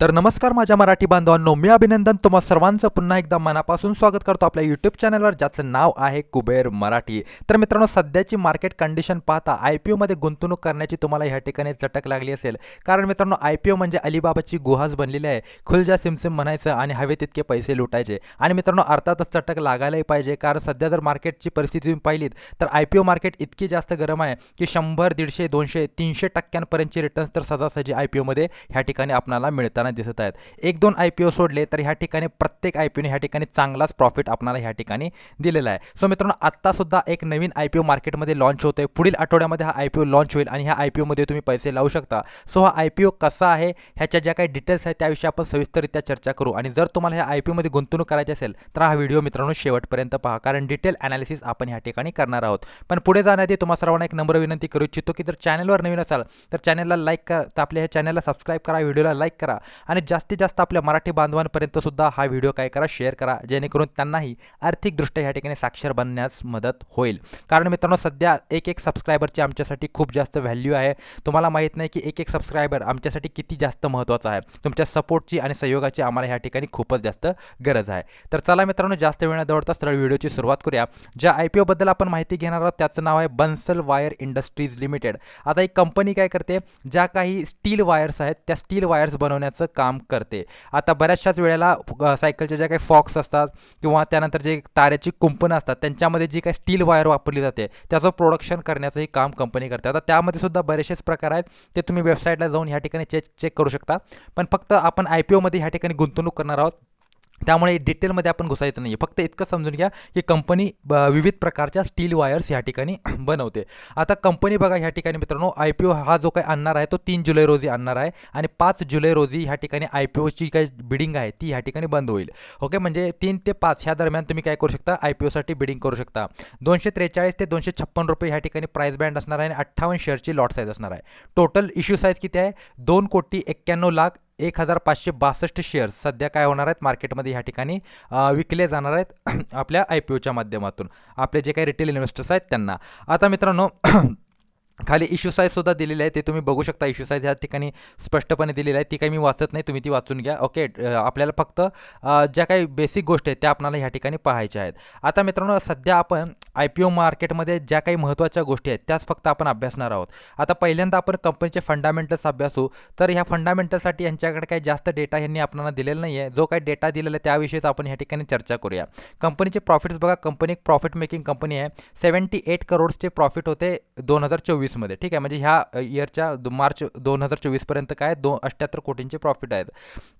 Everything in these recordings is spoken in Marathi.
तर नमस्कार माझ्या मराठी बांधवांनो मी अभिनंदन. तुम्हा सर्वांचं पुन्हा एकदा मनापासून स्वागत करतो आपल्या यूट्यूब चॅनलवर ज्याचं नाव आहे कुबेर मराठी. तर मित्रांनो सध्याची मार्केट कंडिशन पाहता आय पी ओमध्ये गुंतवणूक करण्याची तुम्हाला ह्या ठिकाणी चटक लागली असेल. कारण मित्रांनो आय पी ओ म्हणजे अलिबाबाची गुहाच बनलेली आहे. खुलजा सिमसिम म्हणायचं आणि हवे तितके पैसे लुटायचे. आणि मित्रांनो अर्थातच चटक लागायलाही पाहिजे. कारण सध्या जर मार्केटची परिस्थिती तुम्ही पाहिलीत तर आय पी ओ मार्केट इतकी जास्त गरम आहे की शंभर दीडशे दोनशे तीनशे टक्क्यांपर्यंतचे रिटर्न्स तर सहजासहजी आय पी ओमध्ये ह्या ठिकाणी आपणाला मिळतात. मिळताना दिसत आहेत. एक दोन आय पी ओ सोडले तर ह्या ठिकाणी प्रत्येक आय पी ओने ह्या ठिकाणी चांगलाच प्रॉफिट आपणाला ह्या ठिकाणी दिलेला आहे. सो मित्रांनो आत्तासुद्धा एक नवीन आय पी ओ मार्केटमध्ये लॉन्च होतो आहे पुढील आठवड्यामध्ये हा आय पी ओ लॉन्च होईल आणि ह्या आय पी ओमध्ये तुम्ही पैसे लावू शकता. सो हा आय पी ओ कसा आहे ह्याच्या ज्या काही डिटेल्स आहेत त्याविषयी आपण सविस्तररित्या चर्चा करू. आणि जर तुम्हाला ह्या आय पी ओमध्ये गुंतवणूक करायची असेल तर हा व्हिडिओ मित्रांनो शेवटपर्यंत पहा. कारण डिटेल ॲनालिसिस आपण ह्या ठिकाणी करणार आहोत. पण पुढे जाण्याआधी तुम्हाला सर्वांना एक नंबर विनंती करू इच्छितो की जर चॅनलवर नवीन असाल तर चॅनलला लाईक करा. तर आपल्या ह्या चॅनलला सबस्क्राईब करा व्हिडिओला लाईक करा. आणि जास्तीत जास्त आपल्या मराठी बांधवांपर्यंत सुद्धा हा व्हिडिओ काय करा शेअर करा जेणेकरून त्यांनाही आर्थिकदृष्ट्या ह्या ठिकाणी साक्षर बनण्यास मदत होईल. कारण मित्रांनो सध्या एक एक सबस्क्रायबरची आमच्यासाठी खूप जास्त व्हॅल्यू आहे. तुम्हाला माहीत नाही की एक एक सबस्क्रायबर आमच्यासाठी किती जास्त महत्त्वाचा आहे. तुमच्या सपोर्टची आणि सहयोगाची आम्हाला ह्या ठिकाणी खूपच जास्त गरज आहे. तर चला मित्रांनो जास्त वेळ न दौडता सरळ व्हिडिओची सुरुवात करूया. ज्या आय पी ओबद्दल आपण माहिती घेणार आहोत त्याचं नाव आहे बन्सल वायर इंडस्ट्रीज लिमिटेड. आता एक कंपनी काय करते ज्या काही स्टील वायर्स आहेत त्या स्टील वायर्स बनवण्याचं काम करते. आता बऱ्याचशाच वेळेला सायकलच्या ज्या काही फॉक्स असतात किंवा त्यानंतर जे ताऱ्याची कुंपणं असतात त्यांच्यामध्ये जी काही स्टील वायर वापरली जाते त्याचं प्रोडक्शन करण्याचंही काम कंपनी करते. आता त्यामध्ये सुद्धा बरेचसेच प्रकार आहेत ते तुम्ही वेबसाईटला जाऊन ह्या ठिकाणी चेक चेक करू शकता. पण फक्त आपण आय पी ओमध्ये ह्या ठिकाणी गुंतवणूक करणार आहोत त्यामुळे डिटेलमध्ये आपण घुसायचं नाही आहे फक्त इतकं समजून घ्या की कंपनी ब- विविध प्रकारच्या स्टील वायर्स ह्या ठिकाणी बनवते. आता कंपनी बघा ह्या ठिकाणी मित्रांनो आय पी ओ हा जो काही आणणार आहे तो तीन जुलै रोजी आणणार आहे आणि पाच जुलै रोजी ह्या ठिकाणी आय पी ओची काही बिडिंग आहे ती ह्या ठिकाणी बंद होईल. ओके? म्हणजे तीन ते पाच ह्या दरम्यान तुम्ही काय करू शकता? आय पी ओसाठी बिडिंग करू शकता. दोनशे त्रेचाळीस ते दोनशे छप्पन रुपये ह्या ठिकाणी प्राईस बँड असणार आहे आणि अठ्ठावन्न शेअरची लॉट साईज असणार आहे. टोटल इश्यू साईज किती आहे? दोन कोटी एक्क्याण्णव लाख एक हजार पाचशे बासष्ट शेअर्स सध्या काय होणार आहेत? मार्केटमध्ये ह्या ठिकाणी विकले जाणार आहेत आपल्या आय पी ओच्या माध्यमातून. आपले जे काही रिटेल इन्व्हेस्टर्स आहेत त्यांना. आता मित्रांनो खाली इश्यू साईजसुद्धा दिलेली आहे ते तुम्ही बघू शकता. इश्यू साईज ह्या ठिकाणी स्पष्टपणे दिलेली आहे ती काही मी वाचत नाही. तुम्ही ती वाचून घ्या. ओके आपल्याला फक्त ज्या काही बेसिक गोष्टी आहेत त्या आपल्याला ह्या ठिकाणी पाहायच्या आहेत. आता मित्रांनो सध्या आपण आय पी ओ मार्केटमध्ये ज्या काही महत्त्वाच्या गोष्टी आहेत त्याच फक्त आपण अभ्यासणार आहोत. आता पहिल्यांदा आपण कंपनीचे फंडामेंटल्स अभ्यासू तर ह्या फंडामेंटलसाठी यांच्याकडे काही जास्त डेटा यांनी आपल्याला दिलेला नाही आहे जो काही डेटा दिलेला आहे त्याविषयीच आपण ह्या ठिकाणी चर्चा करूया. कंपनीचे प्रॉफिट्स बघा कंपनी एक प्रॉफिट मेकिंग कंपनी आहे. सेवन्टी एट करोड्सचे प्रॉफिट होते दोन हजार चोवीसमध्ये. ठीक आहे म्हणजे ह्या इयरच्या मार्च दोन हजार चोवीसपर्यंत काय दोन अठ्ठ्याहत्तर कोटींचे प्रॉफिट आहेत.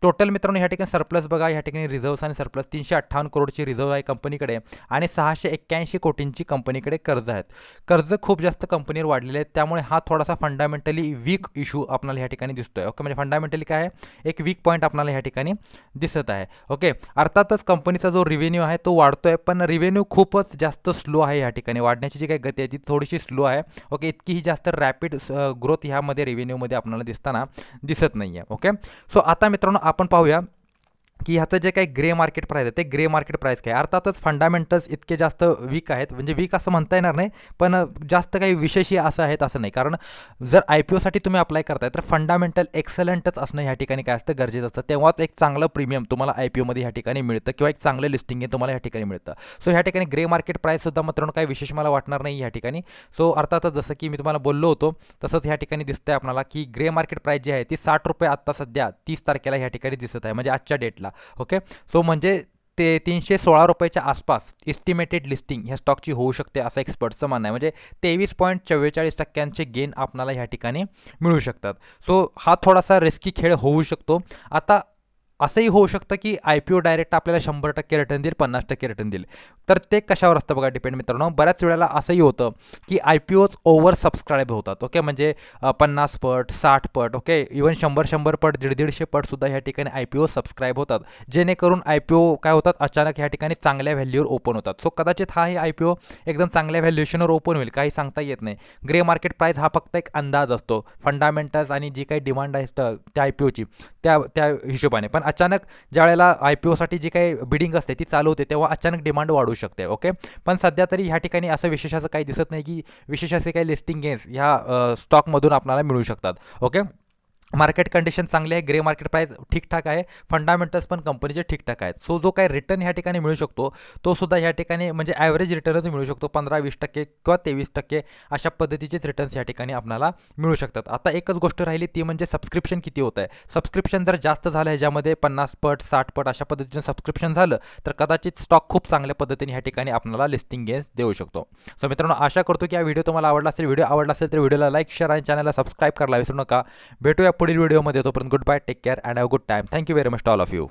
टोटल मित्रांनो ह्या ठिकाणी सरप्लस बघा ह्या ठिकाणी रिझर्व्स आणि सरप्लस तीनशे अठ्ठावन्न करोडची रिझर्व्ह आहे कंपनीकडे. आणि सहाशे एक्क्याऐंशी कोटींची कंपनीकडे कर्ज आहेत. कर्ज खूप जास्त कंपनीवर वाढलेले आहेत. त्यामुळे हा थोडासा फंडामेंटली वीक इश्यू आपल्याला ह्या ठिकाणी दिसतोय. ओके म्हणजे फंडामेंटली काय आहे? एक वीक पॉईंट आपल्याला ह्या ठिकाणी दिसत आहे. ओके अर्थातच कंपनीचा जो रिव्हेन्यू आहे तो वाढतोय पण रिव्हेन्यू खूपच जास्त स्लो आहे या ठिकाणी. वाढण्याची जी काही गती आहे ती थोडीशी स्लो आहे. ओके इतकीही जास्त रॅपिड ग्रोथ ह्यामध्ये रेव्हेन्यूमध्ये आपल्याला दिसताना दिसत नाही आहे ओके सो आता मित्रांनो आपण पाहूया की ह्याचं जे काही ग्रे मार्केट प्राईस आहे ते ग्रे मार्केट प्राईस काय? अर्थातच फंडामेंटल्स इतके जास्त वीक आहेत. म्हणजे वीक असं म्हणता येणार नाही पण जास्त काही विशेषही असं आहेत असं नाही. कारण जर आय पी ओसाठी तुम्ही अप्लाय करताय तर फंडामेंटल एक्सलंटच असणं ह्या ठिकाणी काय असतं गरजेचं असतं. तेव्हाच एक चांगलं प्रीमियम तुम्हाला आय पी ओमध्ये ह्या ठिकाणी मिळतं किंवा एक चांगलं लिस्टिंग आहे तुम्हाला ह्या ठिकाणी मिळतं. सो ह्या ठिकाणी ग्रे मार्केट प्राईससुद्धा मित्रांनो काही विशेष मला वाटणार नाही ह्या ठिकाणी. सो अर्थातच जसं की मी तुम्हाला बोललो होतो तसंच ह्या ठिकाणी दिसतंय आपल्याला की ग्रे मार्केट प्राईस जी आहे ती साठ रुपये आत्ता सध्या तीस तारखेला ह्या ठिकाणी दिसत आहे. म्हणजे आजच्या डेटला ओके? सो म्हणजे ते तीनशे सोळा रुपयाच्या आसपास इस्टिमेटेड लिस्टिंग ह्या स्टॉकची होऊ शकते असं एक्सपर्टचं म्हणणं आहे. म्हणजे तेवीस पॉईंट चव्वेचाळीस टक्क्यांचे गेन आपणाला ह्या ठिकाणी मिळू शकतात. सो हा थोडासा रिस्की खेळ होऊ शकतो. आता असंही होऊ शकतं की आय पी ओ डायरेक्ट आपल्याला शंभर टक्के रिटर्न देईल पन्नास टक्के रिटर्न देईल. तर ते कशावर असतं बघा डिपेंड मित्रांनो. बऱ्याच वेळेला असंही होतं की I P Os over subscribe होतात ओके म्हणजे पन्नास पट साठ पट ओके इवन शंभर शंभर पट दीड दीडशे पटसुद्धा ह्या ठिकाणी आय पी ओ सबस्क्राईब होतात. जेणेकरून आय पी ओ काय होतात? अचानक ह्या ठिकाणी चांगल्या व्हॅल्यूवर ओपन होतात. सो कदाचित हा आय पी ओ एकदम चांगल्या व्हॅल्युएशनवर ओपन होईल. काही सांगता येत नाही. ग्रे मार्केट प्राईस हा फक्त एक अंदाज असतो. फंडामेंटल्स आणि जी काही डिमांड आहे त्या आय पी ओची त्या त्या हिशोबाने. पण अचानक ज्या वेळेला आय पी ओसाठी जी काही बिडिंग असते ती चालू होते तेव्हा अचानक डिमांड वाढू शकते ओके पण सध्या तरी ह्या ठिकाणी असं विशेष असं काही दिसत नाही की विशेष असे काही लिस्टिंग गेन्स ह्या स्टॉकमधून आपल्याला मिळू शकतात ओके मार्केट कंडिशन चांगली आहे ग्रे मार्केट प्राईस ठीकठाक आहे फंडामेंटल्स पण कंपनीचे ठीकठाक आहेत. सो जो काही रिटर्न ह्या ठिकाणी मिळू शकतो तो सुद्धा ह्या ठिकाणी म्हणजे ॲव्हरेज रिटर्नच मिळू शकतो पंधरा वीस टक्के किंवा तेवीस टक्के अशा पद्धतीचेच रिटर्न्स या ठिकाणी आपल्याला मिळू शकतात. आता एकच गोष्ट राहिली ती म्हणजे सबस्क्रिप्शन किती होत आहे? सबस्क्रिप्शन जर जास्त झालं ह्याच्यामध्ये पन्नास पट साठ पट अशा पद्धतीने सबस्क्रिप्शन झालं तर कदाचित स्टॉक खूप चांगल्या पद्धतीने ह्या ठिकाणी आपल्याला लिस्टिंग गेन्स देऊ शकतो. सो मित्रांनो आशा करतो की हा व्हिडिओ तुम्हाला आवडला असेल व्हिडिओ आवडला असेल तर व्हिडिओला लाईक शेअर आणि चॅनलला सबस्क्राईब करायला विसरू नका. भेटूया पुढील व्हिडिओमध्ये तोपर्यंत good bye take care and have good time thank you very much all of you